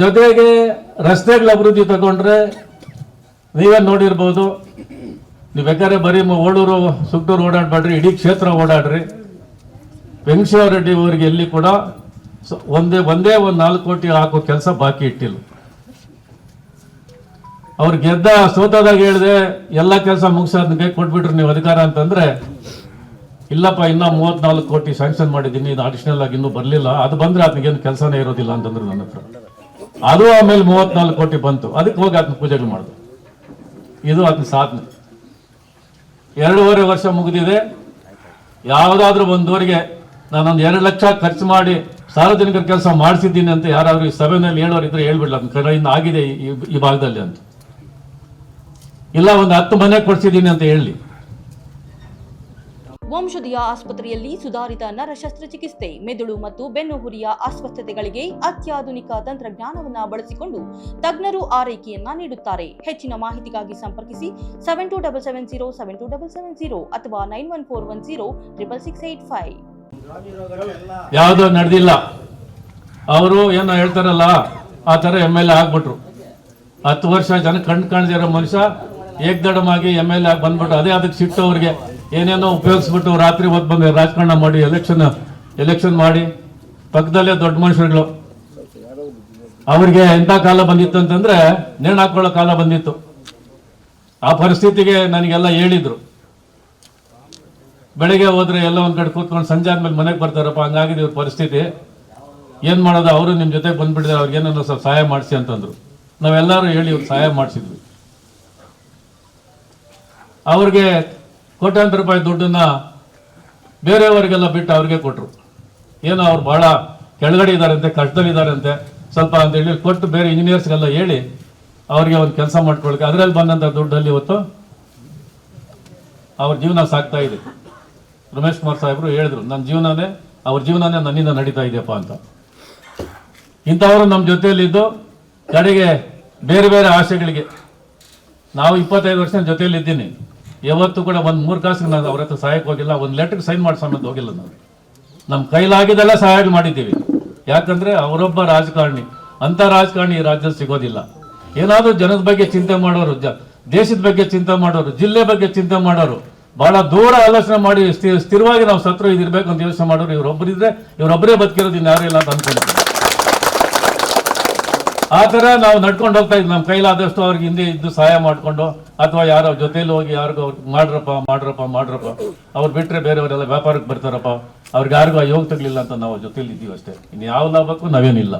ಜೊತೆಗೆ ರಸ್ತೆಗಳ ಅಭಿವೃದ್ಧಿ ತಗೊಂಡ್ರೆ ನೀವೇ ನೋಡಿರ್ಬೋದು. ನೀವು ಬೇಕಾದ್ರೆ ಬರೀ ಓಡೂರು, ಸುತ್ತೂರು ಓಡಾಡಬೇಡ್ರಿ, ಇಡೀ ಕ್ಷೇತ್ರ ಓಡಾಡ್ರಿ. ವೆಂಕಟೇಶ್ವರ ರೆಡ್ಡಿ ಅವರಿಗೆ ಎಲ್ಲಿ ಕೂಡ ಒಂದೇ ಒಂದೇ ಒಂದು ನಾಲ್ಕು ಕೋಟಿ ಹಾಕೋ ಕೆಲಸ ಬಾಕಿ ಇಟ್ಟಿಲ್ಲ. ಅವ್ರು ಗೆದ್ದ ಸೋತದಾಗ ಹೇಳಿದೆ, ಎಲ್ಲ ಕೆಲಸ ಮುಗಿಸೋದಕ್ಕೆ ಕೊಟ್ಬಿಟ್ರು ನೀವು ಅಧಿಕಾರ ಅಂತಂದ್ರೆ, ಇಲ್ಲಪ್ಪ, ಇನ್ನೂ ಮೂವತ್ನಾಲ್ಕು ಕೋಟಿ ಸ್ಯಾಂಕ್ಷನ್ ಮಾಡಿದ್ದೀನಿ, ಇದು ಅಡಿಷನಲ್ ಆಗಿ ಇನ್ನೂ ಬರಲಿಲ್ಲ. ಅದು ಬಂದರೆ ಅದನಿಗೇನು ಕೆಲಸನೇ ಇರೋದಿಲ್ಲ ಅಂತಂದ್ರು ನನ್ನ ಹತ್ರ. ಅದು ಆಮೇಲೆ ಮೂವತ್ನಾಲ್ಕು ಕೋಟಿ ಬಂತು. ಅದಕ್ಕೆ ಹೋಗಿ ಅದನ್ನ ಪೂಜೆಗಳು ಮಾಡುದು. ಇದು ಅದನ್ನ ಸಾಧನೆ. ಎರಡೂವರೆ ವರ್ಷ ಮುಗಿದಿದೆ. ಯಾವುದಾದ್ರೂ ಒಂದೂವರೆಗೆ ನಾನೊಂದು ಎರಡು ಲಕ್ಷ ಖರ್ಚು ಮಾಡಿ ಸಾರ್ವಜನಿಕರ ಕೆಲಸ ಮಾಡಿಸಿದ್ದೀನಿ ಅಂತ ಯಾರಾದ್ರೂ ಈ ಸಭೆಯಲ್ಲಿ ಹೇಳೋರು ಇದ್ರೆ ಹೇಳ್ಬಿಡ್ಲ ಕಡೆಯಿಂದ ಆಗಿದೆ ಈ ಭಾಗದಲ್ಲಿ ಅಂತ. ಇಲ್ಲ, ಒಂದು ಹತ್ತು ಮನೆ ಕೊಡಿಸಿದ್ದೀನಿ ಅಂತ ಹೇಳಿ. ವಂಶದಿಯ ಆಸ್ಪತ್ರೆಯಲ್ಲಿ ಸುಧಾರಿತ ನರ ಶಸ್ತ್ರಚಿಕಿತ್ಸೆ ಮೆದುಳು ಮತ್ತು ಬೆನ್ನುಹುರಿಯ ಅಸ್ವಸ್ಥತೆಗಳಿಗೆ ಅತ್ಯಾಧುನಿಕ ತಂತ್ರಜ್ಞಾನವನ್ನು ಬಳಸಿಕೊಂಡು ತಜ್ಞರು ಆರೈಕೆಯನ್ನ ನೀಡುತ್ತಾರೆ. ಹೆಚ್ಚಿನ ಮಾಹಿತಿಗಾಗಿ ಸಂಪರ್ಕಿಸಿ seven two double seven zero seven two double seven zero ಅಥವಾ nine one four one zero triple six eight five ಯಾವುದೋ ನಡೆದಿಲ್ಲ. ಅವರು ಏನೋ ಹೇಳ್ತಾರಲ್ಲ, ಆ ಥರ ಎಂ ಎಲ್ ಎ ಆಗ್ಬಿಟ್ರು. ಹತ್ತು ವರ್ಷ ಜನ ಕಣ್ ಕಾಣದಿರೋ ಮನುಷ್ಯ ಏಕದಡಮಾಗಿ ಎಂ ಎಲ್ ಎ ಆಗಿ ಬಂದ್ಬಿಟ್ಟು ಅದೇ ಅದಕ್ಕೆ ಸಿಟ್ಟು ಅವ್ರಿಗೆ. ಏನೇನೋ ಉಪಯೋಗಿಸ್ಬಿಟ್ಟು ರಾತ್ರಿ ಹೊತ್ತು ಬಂದು ರಾಜಕಾರಣ ಮಾಡಿ ಎಲೆಕ್ಷನ್ ಎಲೆಕ್ಷನ್ ಮಾಡಿ, ಪಕ್ಕದಲ್ಲೇ ದೊಡ್ಡ ಮನುಷ್ಯರುಗಳು. ಅವ್ರಿಗೆ ಎಂಥ ಕಾಲ ಬಂದಿತ್ತು ಅಂತಂದ್ರೆ ನೇಣು ಹಾಕೊಳ್ಳೋ ಕಾಲ ಬಂದಿತ್ತು. ಆ ಪರಿಸ್ಥಿತಿಗೆ ನನಗೆಲ್ಲ ಹೇಳಿದ್ರು. ಬೆಳಿಗ್ಗೆ ಹೋದ್ರೆ ಎಲ್ಲ ಒಂದ್ ಕಡೆ ಕೂತ್ಕೊಂಡು ಸಂಜೆ ಆದ್ಮೇಲೆ ಮನೆಗೆ ಬರ್ತಾರಪ್ಪ, ಹಂಗಾಗಿದೆ ಇವ್ರ ಪರಿಸ್ಥಿತಿ. ಏನ್ ಮಾಡೋದು? ಅವರು ನಿಮ್ ಜೊತೆ ಬಂದ್ಬಿಟ್ಟಿದ್ದಾರೆ, ಅವ್ರಿಗೆ ಏನನ್ನ ಸ್ವಲ್ಪ ಸಹಾಯ ಮಾಡಿಸಿ ಅಂತಂದ್ರು. ನಾವೆಲ್ಲರೂ ಹೇಳಿ ಇವ್ರಿಗೆ ಸಹಾಯ ಮಾಡಿಸಿದ್ವಿ. ಅವ್ರಿಗೆ ಕೋಟ್ಯಾಂತರ ರೂಪಾಯಿ ದುಡ್ಡನ್ನ ಬೇರೆಯವರಿಗೆಲ್ಲ ಬಿಟ್ಟು ಅವ್ರಿಗೆ ಕೊಟ್ಟರು ಏನೋ ಅವ್ರು ಬಹಳ ಕೆಳಗಡೆ ಇದ್ದಾರಂತೆ ಕಷ್ಟದಲ್ಲಿದ್ದಾರಂತೆ ಸ್ವಲ್ಪ ಅಂತ ಹೇಳಿ ಕೊಟ್ಟು ಬೇರೆ ಇಂಜಿನಿಯರ್ಸ್ಗೆಲ್ಲ ಹೇಳಿ ಅವ್ರಿಗೆ ಒಂದು ಕೆಲಸ ಮಾಡ್ಕೊಳಕ್ಕೆ ಅದರಲ್ಲಿ ಬಂದಂಥ ದುಡ್ಡಲ್ಲಿ ಇವತ್ತು ಅವ್ರ ಜೀವನ ಸಾಕ್ತಾ ಇದೆ. ರಮೇಶ್ ಕುಮಾರ್ ಸಾಹೇಬರು ಹೇಳಿದ್ರು, ನನ್ನ ಜೀವನನೇ, ಅವ್ರ ಜೀವನನೇ ನನ್ನಿಂದ ನಡೀತಾ ಇದೆಯಪ್ಪ ಅಂತ. ಇಂಥವರು ನಮ್ಮ ಜೊತೆಯಲ್ಲಿದ್ದು ಕಡೆಗೆ ಬೇರೆ ಬೇರೆ ಆಸೆಗಳಿಗೆ. ನಾವು ಇಪ್ಪತ್ತೈದು ವರ್ಷ ಜೊತೆಯಲ್ಲಿ ಇದ್ದೀನಿ ಯಾವತ್ತೂ ಕೂಡ ಒಂದು ಮೂರು ಕಾಸಿಗೆ ನಾನು ಅವ್ರ ಹತ್ರ ಸಹಾಯಕ್ಕೆ ಹೋಗಿಲ್ಲ, ಒಂದು ಲೆಟರ್ ಸೈನ್ ಮಾಡಿ ಸಮೇತ ಹೋಗಿಲ್ಲ ನಾವು. ನಮ್ಮ ಕೈಲಾಗಿದ್ದೆಲ್ಲ ಸಹಾಯ ಮಾಡಿದ್ದೀವಿ. ಯಾಕಂದ್ರೆ ಅವರೊಬ್ಬ ರಾಜಕಾರಣಿ, ಅಂಥ ರಾಜಕಾರಣಿ ಈ ರಾಜ್ಯದಲ್ಲಿ ಸಿಗೋದಿಲ್ಲ. ಏನಾದರೂ ಜನದ ಬಗ್ಗೆ ಚಿಂತೆ ಮಾಡೋರು, ಜ, ದೇಶದ ಬಗ್ಗೆ ಚಿಂತೆ ಮಾಡೋರು, ಜಿಲ್ಲೆ ಬಗ್ಗೆ ಚಿಂತೆ ಮಾಡೋರು, ಬಹಳ ದೂರ ಆಲೋಚನೆ ಮಾಡಿ ಸ್ಥಿ- ಸ್ಥಿರವಾಗಿ ನಾವು ಸತ್ರ ಇದಿರಬೇಕು ಅಂತ ಯೋಚನೆ ಮಾಡೋರು ಇವರೊಬ್ಬರಿದ್ರೆ ಇವರೊಬ್ಬರೇ ಬದುಕಿರೋದು ಇನ್ಯಾರೂ ಇಲ್ಲ ಅಂತ ಅನ್ಕೊಂಡಿದ್ದೀನಿ ಆ ಥರ ನಾವು ನಡ್ಕೊಂಡು ಹೋಗ್ತಾ ಇದ್ವಿ. ನಮ್ಮ ಕೈಲಾದಷ್ಟು ಅವ್ರಿಗೆ ಹಿಂದೆ ಇದ್ದು ಸಹಾಯ ಮಾಡಿಕೊಂಡು, ಅಥವಾ ಯಾರೋ ಜೊತೆಲಿ ಹೋಗಿ ಯಾರಿಗೋ ಅವ್ರಿಗೆ ಮಾಡ್ರಪ್ಪ ಮಾಡ್ರಪ್ಪ ಮಾಡ್ರಪ್ಪ. ಅವ್ರು ಬಿಟ್ಟರೆ ಬೇರೆಯವರೆಲ್ಲ ವ್ಯಾಪಾರಕ್ಕೆ ಬರ್ತಾರಪ್ಪ. ಅವ್ರಿಗೆ ಯಾರಿಗೂ ಆ ಯೋಗ ತಗಲಿಲ್ಲ ಅಂತ ನಾವು ಜೊತೆಲಿ ಇದ್ದೀವಿ ಅಷ್ಟೇ. ಇನ್ನು ಯಾವ ಲಾಭಕ್ಕೂ ನಾವೇನಿಲ್ಲ.